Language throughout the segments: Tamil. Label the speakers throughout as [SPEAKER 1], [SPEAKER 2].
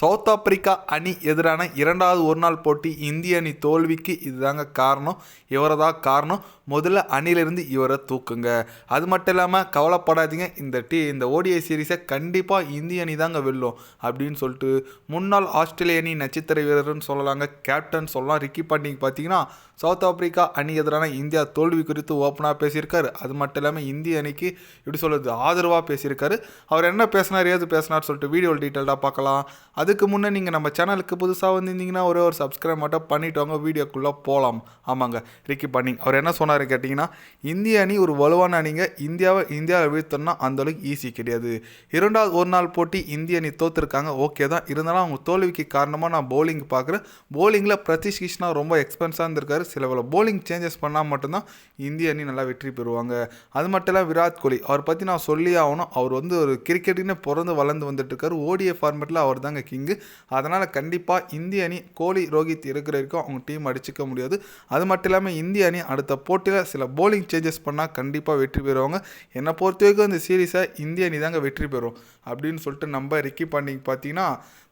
[SPEAKER 1] சவுத் ஆப்பிரிக்கா அணி எதிரான இரண்டாவது ஒரு நாள் போட்டி இந்திய அணி தோல்விக்கு இதுதாங்க காரணம். இவரை தான் காரணம். முதல்ல அணிலிருந்து இவரை தூக்குங்க. அது மட்டும் இல்லாமல் கவலைப்படாதீங்க. இந்த டி இந்த ஓடிஐ சீரீஸை கண்டிப்பாக இந்திய அணி தாங்க வெல்லும் அப்படின்னு சொல்லிட்டு முன்னாள் ஆஸ்திரேலிய அணி நட்சத்திர வீரர்னு சொல்லலாங்க. கேப்டன் சொல்லலாம். ரிக்கி பாண்டிங் பார்த்தீங்கன்னா சவுத் ஆப்பிரிக்கா அணி எதிரான இந்தியா தோல்வி குறித்து ஓப்பனாக பேசியிருக்காரு. அது மட்டும் இல்லாமல் இந்திய அணிக்கு எப்படி சொல்கிறது ஆதரவாக பேசியிருக்காரு. அவர் என்ன பேசினார் ஏது பேசினார் சொல்லிட்டு வீடியோ டீட்டெயில்டாக பார்க்கலாம். அதுக்கு முன்னே நீங்கள் நம்ம சேனலுக்கு புதுசாக வந்திருந்தீங்கன்னா ஒரே ஒரு சப்ஸ்கிரைப் மட்டும் பண்ணிவிட்டு வாங்க வீடியோக்குள்ளே போகலாம் ஆமாங்க ரிக்கி பண்ணிங் அவர் என்ன சொன்னார் கேட்டிங்கன்னா இந்திய அணி ஒரு வலுவான அணிங்க. இந்தியாவை இந்தியாவை வீழ்த்தோம்னா அந்த அளவுக்கு ஈஸி கிடையாது. இரண்டாவது ஒரு நாள் போட்டி இந்திய அணி தோற்றுருக்காங்க ஓகே தான். இருந்தாலும் அவங்க தோல்விக்கு காரணமாக நான் பவுலிங் பார்க்குறேன். போலிங்கில் பிரதீஷ் கிருஷ்ணா ரொம்ப எக்ஸ்பென்ஸாக இருந்திருக்காரு. சில பல போலிங் சேஞ்சஸ் பண்ணால் மட்டும்தான் இந்திய அணி நல்லா வெற்றி பெறுவாங்க. அது மட்டும் இல்லை விராட் கோலி. அவரை பற்றி நான் சொல்லி ஆகணும். அவர் வந்து ஒரு கிரிக்கெட்டுன்னு பிறந்து வளர்ந்து வந்துட்டு இருக்காரு. ஓடிஏ ஃபார்மேட்டில் அவர் தாங்க கிங்கு அதனால் கண்டிப்பாக இந்திய அணி கோலி ரோஹித் இருக்கிற வரைக்கும் அவங்க டீம் அடிச்சுக்க முடியாது. அது மட்டும் இல்லாமல் இந்திய அணி அடுத்த போட்டியில் சில போலிங் சேஞ்சஸ் பண்ணால் கண்டிப்பாக வெற்றி பெறுவாங்க. என்னை பொறுத்த வரைக்கும் இந்த சீரீஸை இந்திய அணி தாங்க வெற்றி பெறும். அப்படின்னு சொல்லிட்டு நம்ம ரிக்கி பாண்டிங் பார்த்தீங்கன்னா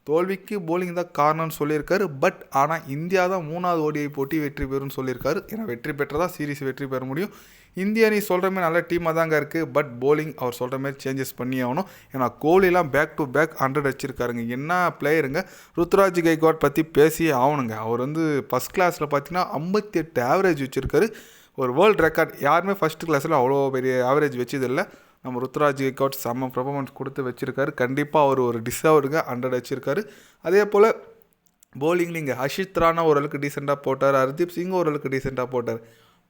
[SPEAKER 1] தோல்விக்கு போலிங் தான் காரணம்னு சொல்லியிருக்காரு. பட் ஆனால் இந்தியா தான் மூணாவது ஓடிஐ போட்டி வெற்றி பெறும்னு சொல்லியிருக்காரு. ஏன்னா வெற்றி பெற்றதா சீரிஸ் வெற்றி பெற முடியும். இந்தியா நீ சொல்கிற மாதிரி நல்ல டீமாக தாங்க இருக்குது பட் போலிங் அவர் சொல்கிற மாதிரி சேஞ்சஸ் பண்ணி ஆகணும். ஏன்னா கோலிலாம் பேக் டு பேக் ஹண்ட்ரட் வச்சுருக்காருங்க என்ன பிளேயருங்க ருத்ராஜ் கைக்வாட் பற்றி பேசியே ஆகணுங்க. அவர் வந்து ஃபஸ்ட் கிளாஸில் பார்த்தீங்கன்னா ஐம்பத்தி எட்டு ஆவரேஜ் வச்சுருக்காரு. ஒரு வேர்ல்டு ரெக்கார்ட் யாருமே ஃபஸ்ட் கிளாஸில் அவ்வளோ பெரிய ஆவரேஜ் வச்சதில்லை. நம்ம ருத்ராஜ் கேக்கவுட் செம்ம பர்ஃபார்மன்ஸ் கொடுத்து வச்சுருக்காரு. கண்டிப்பாக அவர் ஒரு டிசர்வ்டுங்க ஹண்ட்ரட் வச்சுருக்காரு அதே போல் போலிங்கில் இங்கே ஹர்ஷித் ராணா ஓரளவுக்கு டீசெண்டாக போட்டார் ஹர்தீப் சிங் ஓரளவுக்கு டீசெண்டாக போட்டார்.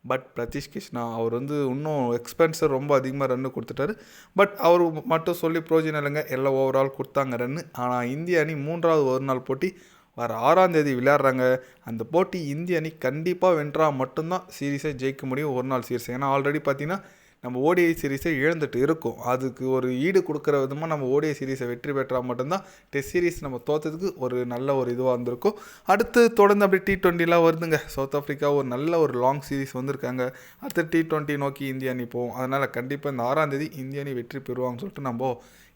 [SPEAKER 1] பட் பிரதீஷ் கிருஷ்ணா அவர் வந்து இன்னும் எக்ஸ்பென்சர் ரொம்ப அதிகமாக ரன்னு கொடுத்துட்டாரு. பட் அவர் மட்டும் சொல்லி பிரோஜனம் இல்லைங்க எல்லாம் ஓவரால் கொடுத்தாங்க ரன்னு ஆனால் இந்திய அணி மூன்றாவது ஒரு நாள் போட்டி வர ஆறாம் தேதி விளையாடுறாங்க. அந்த போட்டி இந்திய அணி கண்டிப்பாக வென்றால் மட்டும்தான் சீரீஸை ஜெயிக்க முடியும் ஒரு நாள் சீரீஸ் ஏன்னா ஆல்ரெடி பார்த்தீங்கன்னா நம்ம ஓடிஐ சீரீஸை இழந்துட்டு இருக்கும். அதுக்கு ஒரு ஈடு கொடுக்குற விதமாக நம்ம ஓடிஐ சீரீஸை வெற்றி பெற்றால் மட்டும்தான் டெஸ்ட் சீரீஸ் நம்ம தோத்ததுக்கு ஒரு நல்ல ஒரு இதுவாக இருந்திருக்கும் அடுத்து தொடர்ந்து அப்படி டி டுவெண்ட்டிலாம் வருதுங்க. சவுத் ஆஃப்ரிக்கா ஒரு நல்ல ஒரு லாங் சீரீஸ் வந்திருக்காங்க. அடுத்து டி ட்வெண்ட்டி நோக்கி இந்திய அணி போவோம் அதனால் கண்டிப்பாக இந்த ஆறாம் தேதி இந்திய அணி வெற்றி பெறுவாங்கன்னு சொல்லிட்டு நம்ம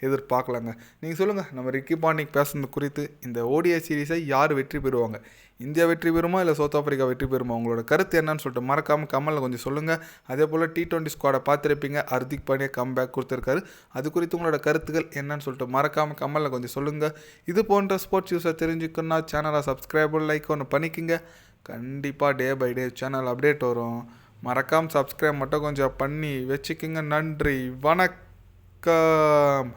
[SPEAKER 1] எதிர்பார்க்கலாங்க. நீங்கள் சொல்லுங்கள் நம்ம ரிக்கி பாண்டிங் பேசுனது குறித்து இந்த ஓடிஐ சீரீஸை யார் வெற்றி பெறுவாங்க? இந்தியா வெற்றி பெறுமா இல்லை சவுத் ஆஃப்ரிக்கா வெற்றி பெறுமா? உங்களோட கருத்து என்னன்னு சொல்லிட்டு மறக்காமல் கமலில் கொஞ்சம் சொல்லுங்கள் அதே போல் டி டுவெண்ட்டி ஸ்குவாடை பார்த்துருப்பீங்க. ஹர்திக் பாண்டியா கம் பேக் கொடுத்துருக்காரு. அது குறித்து உங்களோட கருத்துக்கள் என்னன்னு சொல்லிட்டு மறக்காமல் கமலில் கொஞ்சம் சொல்லுங்கள் இது போன்ற ஸ்போர்ட்ஸ் நியூஸை தெரிஞ்சுக்கணுன்னா சேனலை சப்ஸ்கிரைப் லைக் ஒன்று பண்ணிக்கோங்க. கண்டிப்பாக day by day channel update வரும். மறக்காமல் சப்ஸ்கிரைப் மட்டும் கொஞ்சம் பண்ணி வச்சுக்கோங்க. நன்றி. வணக்கம்.